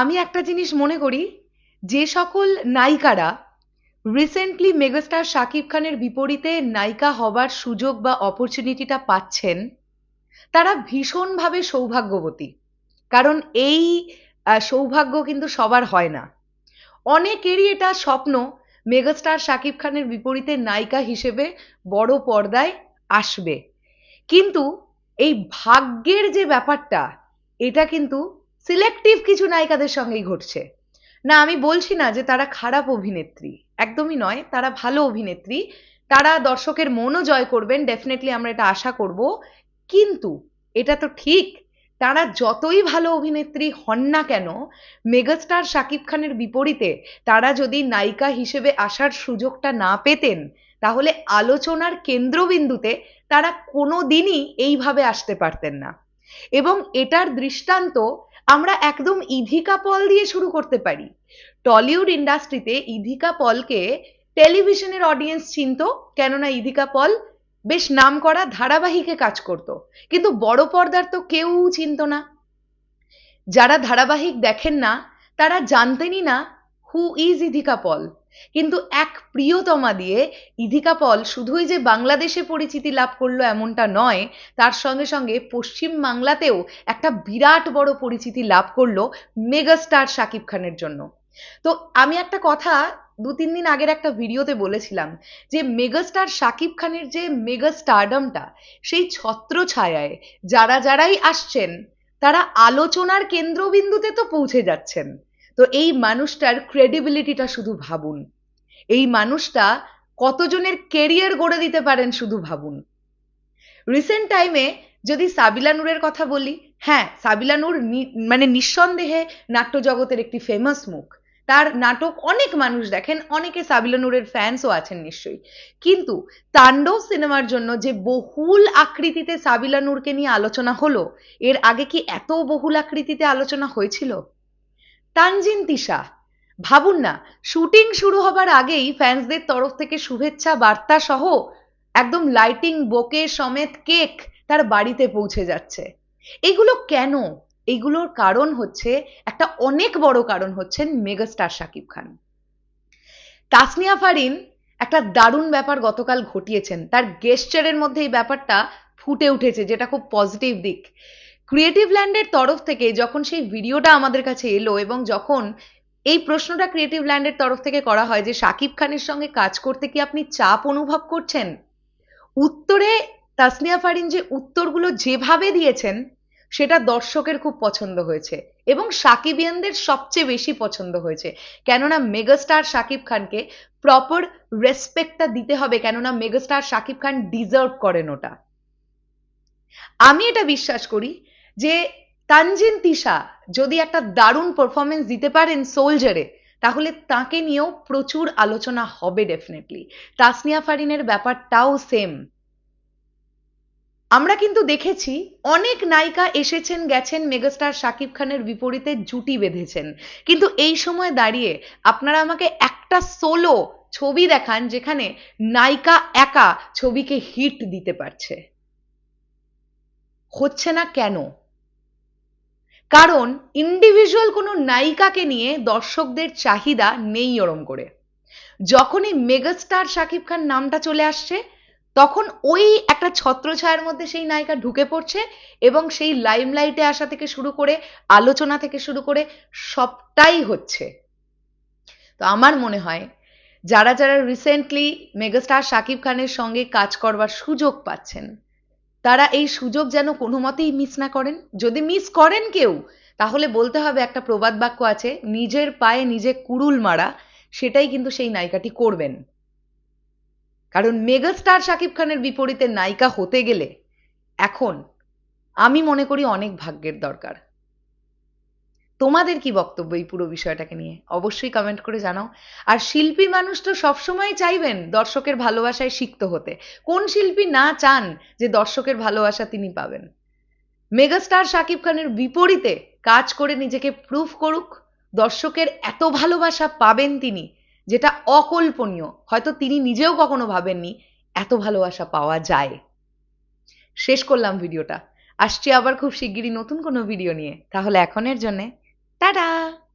আমি একটা জিনিস মনে করি, যে সকল নায়িকারা রিসেন্টলি মেগাস্টার শাকিব খানের বিপরীতে নায়িকা হবার সুযোগ বা অপরচুনিটিটা পাচ্ছেন, তারা ভীষণভাবে সৌভাগ্যবতী। কারণ এই সৌভাগ্য কিন্তু সবার হয় না। অনেকেরই এটা স্বপ্ন মেগাস্টার শাকিব খানের বিপরীতে নায়িকা হিসেবে বড় পর্দায় আসবে। কিন্তু এই ভাগ্যের যে ব্যাপারটা, এটা কিন্তু সিলেক্টিভ কিছু নায়িকাদের সঙ্গেই ঘটছে। না, আমি বলছি না যে তারা খারাপ অভিনেত্রী। একদমই নয়, তারা ভালো অভিনেত্রী। তারা দর্শকের মনও জয় করবেন ডেফিনেটলি আমরা এটা আশা করব। কিন্তু এটা তো ঠিক, তারা যতই ভালো অভিনেত্রী হন না কেন, মেগাস্টার শাকিব খানের বিপরীতে তারা যদি নায়িকা হিসেবে আসার সুযোগটা না পেতেন, তাহলে আলোচনার কেন্দ্রবিন্দুতে তারা কোনো দিনই এইভাবে আসতে পারতেন না। এবং এটার দৃষ্টান্ত আমরা একদম ইধিকা পল দিয়ে শুরু করতে পারি। টলিউড ইন্ডাস্ট্রিতে ইধিকা পলকে টেলিভিশনের অডিয়েন্স চিনত, কেননা ইধিকা পল বেশ নাম করা ধারাবাহিকে কাজ করত। কিন্তু বড় পর্দার তো কেউ চিনত না। যারা ধারাবাহিক দেখেন না, তারা জানতেনই না হু ইজ ইধিকা পল? কিন্তু এক প্রিয়তমা দিয়ে ইধিকা পল শুধুই যে বাংলাদেশে পরিচিতি লাভ করল এমনটা নয়, তার সঙ্গে সঙ্গে পশ্চিম বাংলাতেও একটা বিরাট বড় পরিচিতি লাভ করল মেগাস্টার শাকিব খানের জন্য। তো আমি একটা কথা দু তিন দিন আগের একটা ভিডিওতে বলেছিলাম যে মেগাস্টার শাকিব খানের যে মেগা স্টারডমটা, সেই ছত্র ছায়ায় যারা যারাই আসছেন, তারা আলোচনার কেন্দ্রবিন্দুতে তো পৌঁছে যাচ্ছেন। তো এই মানুষটার ক্রেডিবিলিটিটা শুধু ভাবুন। এই মানুষটা কতজনের কেরিয়ার গড়ে দিতে পারেন শুধু ভাবুন। রিসেন্ট টাইমে যদি সাবিলা নূরের কথা বলি হ্যাঁ সাবিলা নূর মানে নিঃসন্দেহে নাট্যজগতের একটি ফেমাস মুখ। তার নাটক অনেক মানুষ দেখেন, অনেকে সাবিলা নূরের ফ্যান্সও আছেন নিশ্চয়ই। কিন্তু তাণ্ডব সিনেমার জন্য যে বহুল আকৃতিতে সাবিলা নূরকে নিয়ে আলোচনা হলো, এর আগে কি এত বহুল আকৃতিতে আলোচনা হয়েছিল? তানজিন তিশা, ভাবুন না, শুটিং শুরু হবার আগেই ফ্যান্সদের তরফ থেকে শুভেচ্ছা, বার্তা সহ একদম লাইটিং বোকে সমেত কেক তার বাড়িতে পৌঁছে যাচ্ছে। এগুলো কেন? এগুলোর কারণ হচ্ছে, একটা অনেক বড় কারণ হচ্ছেন মেগাস্টার শাকিব খান। তাসনিয়া ফারিন একটা দারুণ ব্যাপার গতকাল ঘটিয়েছেন। তার গেস্টারের মধ্যে এই ব্যাপারটা ফুটে উঠেছে, যেটা খুব পজিটিভ দিক। ক্রিয়েটিভ ল্যান্ডের তরফ থেকে যখন সেই ভিডিওটা আমাদের কাছে এলো এবং যখন এই প্রশ্নটা ক্রিয়েটিভ ল্যান্ডের তরফ থেকে করা হয় যে শাকিব খানের সঙ্গে কাজ করতে কি আপনি চাপ অনুভব করছেন? উত্তরে তাসনিয়া ফারিন যে উত্তরগুলো যেভাবে দিয়েছেন, সেটা দর্শকের খুব পছন্দ হয়েছে এবং সাকিবিয়ানদের সবচেয়ে বেশি পছন্দ হয়েছে। কেননা মেগাস্টার শাকিব খানকে প্রপার রেসপেক্টটা দিতে হবে, কেননা মেগাস্টার শাকিব খান ডিজার্ভ করেন ওটা। আমি এটা বিশ্বাস করি যে তানজিন তিশা যদি একটা দারুণ পারফরমেন্স দিতে পারেন সোলজারে তাহলে তাকে নিয়েও প্রচুর আলোচনা হবে ডেফিনেটলি তাসনিয়া ফারিনের ব্যাপারটাও সেম আমরা কিন্তু দেখেছি অনেক নায়িকা এসেছেন, গেছেন মেগাস্টার শাকিব খানের বিপরীতে জুটি বেঁধেছেন। কিন্তু এই সময় দাঁড়িয়ে আপনারা আমাকে একটা সোলো ছবি দেখান যেখানে নায়িকা একা ছবিকে হিট দিতে পারছে। হচ্ছে না কেন? কারণ ইন্ডিভিজুয়াল কোনো নায়িকাকে নিয়ে দর্শকদের চাহিদা নেই ওরম করে। যখনই মেগাস্টার শাকিব খান নামটা চলে আসছে, তখন ওই একটা ছত্রছায়ার মধ্যে সেই নায়িকা ঢুকে পড়ছে এবং সেই লাইমলাইটে আসা থেকে শুরু করে, আলোচনা থেকে শুরু করে সবটাই হচ্ছে। তো আমার মনে হয়, যারা যারা রিসেন্টলি মেগাস্টার শাকিব খানের সঙ্গে কাজ করবার সুযোগ পাচ্ছেন তারা এই সুযোগ যেন কোনো মতেই মিস না করেন। যদি মিস করেন কেউ, তাহলে বলতে হবে একটা প্রবাদ বাক্য আছে, নিজের পায়ে নিজে কুড়ুল মারা, সেটাই কিন্তু সেই নায়িকাটি করবেন। কারণ মেগাস্টার শাকিব খানের বিপরীতে নায়িকা হতে গেলে এখন আমি মনে করি অনেক ভাগ্যের দরকার। তোমাদের কি বক্তব্য এই পুরো বিষয়টাকে নিয়ে? অবশ্যই কমেন্ট করে জানাও। আর শিল্পী মানুষ তো সবসময় চাইবেন দর্শকের ভালোবাসায় সিক্ত হতে। কোন শিল্পী না চান যে দর্শকের ভালোবাসা তিনি পাবেন? মেগাস্টার শাকিব খানের বিপরীতে কাজ করে নিজেকে প্রুফ করুক, দর্শকের এত ভালোবাসা পাবেন তিনি, যেটা অকল্পনীয়। হয়তো তিনি নিজেও কখনো ভাবেননি, এত ভালোবাসা পাওয়া যায়। শেষ করলাম ভিডিওটা। আসছি আবার খুব শিগগিরই নতুন কোনো ভিডিও নিয়ে। তাহলে এখনের জন্যে 哒哒。